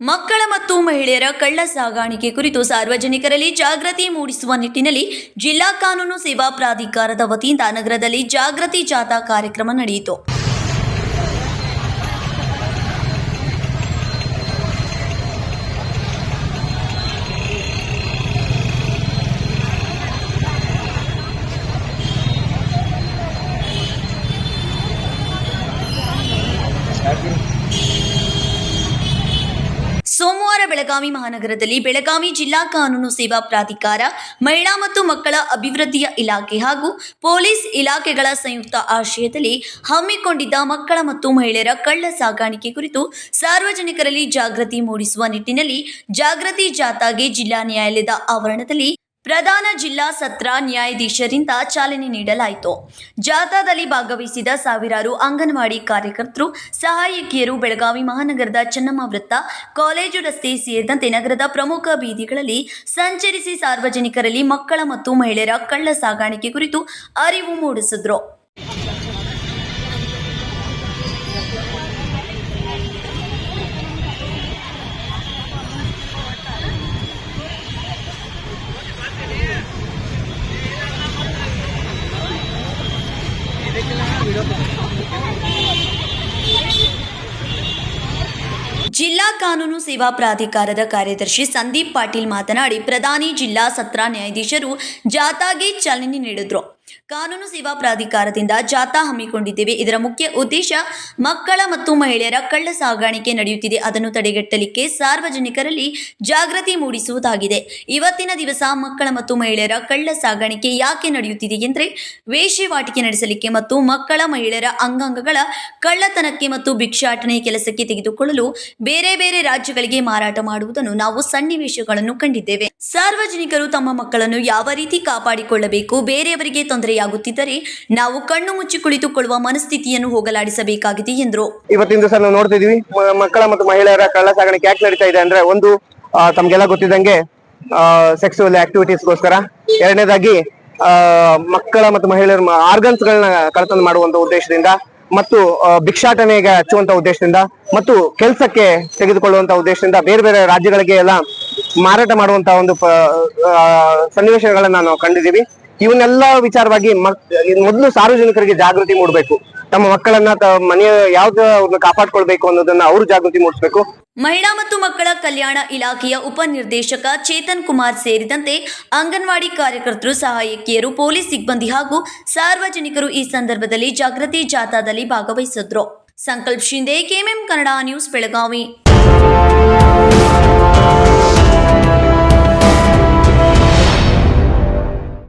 ಮಕ್ಕಳ ಮತ್ತು ಮಹಿಳೆಯರ ಕಳ್ಳ ಸಾಗಾಣಿಕೆ ಕುರಿತು ಸಾರ್ವಜನಿಕರಲ್ಲಿ ಜಾಗೃತಿ ಮೂಡಿಸುವ ನಿಟ್ಟಿನಲ್ಲಿ ಜಿಲ್ಲಾ ಕಾನೂನು ಸೇವಾ ಪ್ರಾಧಿಕಾರದ ವತಿಯಿಂದ ನಗರದಲ್ಲಿ ಜಾಗೃತಿ ಜಾಥಾ ಕಾರ್ಯಕ್ರಮ ನಡೆಯಿತು. ಬೆಳಗಾವಿ ಮಹಾನಗರದಲ್ಲಿ ಬೆಳಗಾವಿ ಜಿಲ್ಲಾ ಕಾನೂನು ಸೇವಾ ಪ್ರಾಧಿಕಾರ, ಮಹಿಳಾ ಮತ್ತು ಮಕ್ಕಳ ಅಭಿವೃದ್ಧಿಯ ಇಲಾಖೆ ಹಾಗೂ ಪೊಲೀಸ್ ಇಲಾಖೆಗಳ ಸಂಯುಕ್ತ ಆಶ್ರಯದಲ್ಲಿ ಹಮ್ಮಿಕೊಂಡಿದ್ದ ಮಕ್ಕಳ ಮತ್ತು ಮಹಿಳೆಯರ ಕಳ್ಳ ಸಾಗಾಣಿಕೆ ಕುರಿತು ಸಾರ್ವಜನಿಕರಲ್ಲಿ ಜಾಗೃತಿ ಮೂಡಿಸುವ ನಿಟ್ಟಿನಲ್ಲಿ ಜಾಗೃತಿ ಜಾಥಾಗೆ ಜಿಲ್ಲಾ ನ್ಯಾಯಾಲಯದ ಆವರಣದಲ್ಲಿ ಪ್ರಧಾನ ಜಿಲ್ಲಾ ಸತ್ರ ನ್ಯಾಯಾಧೀಶರಿಂದ ಚಾಲನೆ ನೀಡಲಾಯಿತು. ಜಾಥಾದಲ್ಲಿ ಭಾಗವಹಿಸಿದ ಸಾವಿರಾರು ಅಂಗನವಾಡಿ ಕಾರ್ಯಕರ್ತರು, ಸಹಾಯಕಿಯರು, ಬೆಳಗಾವಿ ಮಹಾನಗರದ ಚನ್ನಮ್ಮ ವೃತ್ತ, ಕಾಲೇಜು ರಸ್ತೆ ಸೇರಿದಂತೆ ನಗರದ ಪ್ರಮುಖ ಬೀದಿಗಳಲ್ಲಿ ಸಂಚರಿಸಿ ಸಾರ್ವಜನಿಕರಲ್ಲಿ ಮಕ್ಕಳ ಮತ್ತು ಮಹಿಳೆಯರ ಕಳ್ಳ ಸಾಗಾಣಿಕೆ ಕುರಿತು ಅರಿವು ಮೂಡಿಸಿದ್ರು. ಜಿಲ್ಲಾ ಕಾನೂನು ಸೇವಾ ಪ್ರಾಧಿಕಾರದ ಕಾರ್ಯದರ್ಶಿ ಸಂದೀಪ್ ಪಾಟೀಲ್ ಮಾತನಾಡಿ, ಪ್ರಧಾನಿ ಜಿಲ್ಲಾ ಸತ್ರ ನ್ಯಾಯಾಧೀಶರು ಜಾಥಾಗೆ ಚಾಲನೆ ನೀಡಿದ್ರು. ಕಾನೂನು ಸೇವಾ ಪ್ರಾಧಿಕಾರದಿಂದ ಜಾಥಾ ಹಮ್ಮಿಕೊಂಡಿದ್ದೇವೆ. ಇದರ ಮುಖ್ಯ ಉದ್ದೇಶ ಮಕ್ಕಳ ಮತ್ತು ಮಹಿಳೆಯರ ಕಳ್ಳ ಸಾಗಾಣಿಕೆ ನಡೆಯುತ್ತಿದೆ. ಅದನ್ನು ತಡೆಗಟ್ಟಲಿಕ್ಕೆ ಸಾರ್ವಜನಿಕರಲ್ಲಿ ಜಾಗೃತಿ ಮೂಡಿಸುವುದಾಗಿದೆ. ಇವತ್ತಿನ ದಿವಸ ಮಕ್ಕಳ ಮತ್ತು ಮಹಿಳೆಯರ ಕಳ್ಳ ಸಾಗಾಣಿಕೆ ಯಾಕೆ ನಡೆಯುತ್ತಿದೆ ಎಂದರೆ ವೇಷವಾಟಿಕೆ ನಡೆಸಲಿಕ್ಕೆ ಮತ್ತು ಮಕ್ಕಳ ಮಹಿಳೆಯರ ಅಂಗಾಂಗಗಳ ಕಳ್ಳತನಕ್ಕೆ ಮತ್ತು ಭಿಕ್ಷಾಟನೆ ಕೆಲಸಕ್ಕೆ ತೆಗೆದುಕೊಳ್ಳಲು ಬೇರೆ ಬೇರೆ ರಾಜ್ಯಗಳಿಗೆ ಮಾರಾಟ ಮಾಡುವುದನ್ನು ನಾವು ಸನ್ನಿವೇಶಗಳನ್ನು ಕಂಡಿದ್ದೇವೆ. ಸಾರ್ವಜನಿಕರು ತಮ್ಮ ಮಕ್ಕಳನ್ನು ಯಾವ ರೀತಿ ಕಾಪಾಡಿಕೊಳ್ಳಬೇಕು, ಬೇರೆಯವರಿಗೆ ತೊಂದರೆಯಾಗುತ್ತಿದ್ದರೆ ನಾವು ಕಣ್ಣು ಮುಚ್ಚಿ ಕುಳಿತುಕೊಳ್ಳುವ ಮನಸ್ಥಿತಿಯನ್ನು ಹೋಗಲಾಡಿಸಬೇಕಾಗಿದೆ ಎಂದರು. ಇವತ್ತಿನ ದಿವಸ ನಾವು ನೋಡ್ತಿದೀವಿ ಮಕ್ಕಳ ಮತ್ತು ಮಹಿಳೆಯರ ಕಳ್ಳ ಸಾಗಣೆ ಯಾಕೆ ನಡೀತಾ ಇದೆ ಅಂದ್ರೆ ಒಂದು ತಮ್ಗೆಲ್ಲ ಗೊತ್ತಿದ್ದಂಗೆ ಸೆಕ್ಸುವಲ್ ಆಕ್ಟಿವಿಟೀಸ್ಗೋಸ್ಕರ ಎರಡನೇದಾಗಿ ಆ, ಮಕ್ಕಳ ಮತ್ತು ಮಹಿಳೆಯರ ಆರ್ಗನ್ಸ್ ಗಳನ್ನ ಕಳತನ ಮಾಡುವಂತ ಉದ್ದೇಶದಿಂದ ಮತ್ತು ಭಿಕ್ಷಾಟನೆಗೆ ಹಚ್ಚುವಂತ ಉದ್ದೇಶದಿಂದ ಮತ್ತು ಕೆಲಸಕ್ಕೆ ತೆಗೆದುಕೊಳ್ಳುವಂತ ಉದ್ದೇಶದಿಂದ ಬೇರೆ ಬೇರೆ ರಾಜ್ಯಗಳಿಗೆ ಎಲ್ಲ ಮಾರಾಟ ಮಾಡುವಂತ ಒಂದು ಸನ್ನಿವೇಶಗಳನ್ನ ನಾವು ಕಂಡಿದ್ದೀವಿ. ಇವನ್ನೆಲ್ಲ ವಿಚಾರವಾಗಿ ಮೊದಲು ಸಾರ್ವಜನಿಕರಿಗೆ ಜಾಗೃತಿ ಮೂಡಬೇಕು. ತಮ್ಮ ಮಕ್ಕಳನ್ನ ಮನೆಯ ಯಾವ್ದು ಅವ್ರನ್ನ ಕಾಪಾಡ್ಕೊಳ್ಬೇಕು ಅನ್ನೋದನ್ನ ಅವರು ಜಾಗೃತಿ ಮೂಡಿಸಬೇಕು. ಮಹಿಳಾ ಮತ್ತು ಮಕ್ಕಳ ಕಲ್ಯಾಣ ಇಲಾಖೆಯ ಉಪನಿರ್ದೇಶಕ ಚೇತನ್ ಕುಮಾರ್ ಸೇರಿದಂತೆ ಅಂಗನವಾಡಿ ಕಾರ್ಯಕರ್ತರು, ಸಹಾಯಕಿಯರು, ಪೊಲೀಸ್ ಸಿಬ್ಬಂದಿ ಹಾಗೂ ಸಾರ್ವಜನಿಕರು ಈ ಸಂದರ್ಭದಲ್ಲಿ ಜಾಗೃತಿ ಜಾಥಾದಲ್ಲಿ ಭಾಗವಹಿಸಿದ್ರು. Sankalp Shinde, KMM Kannada news Belagavi.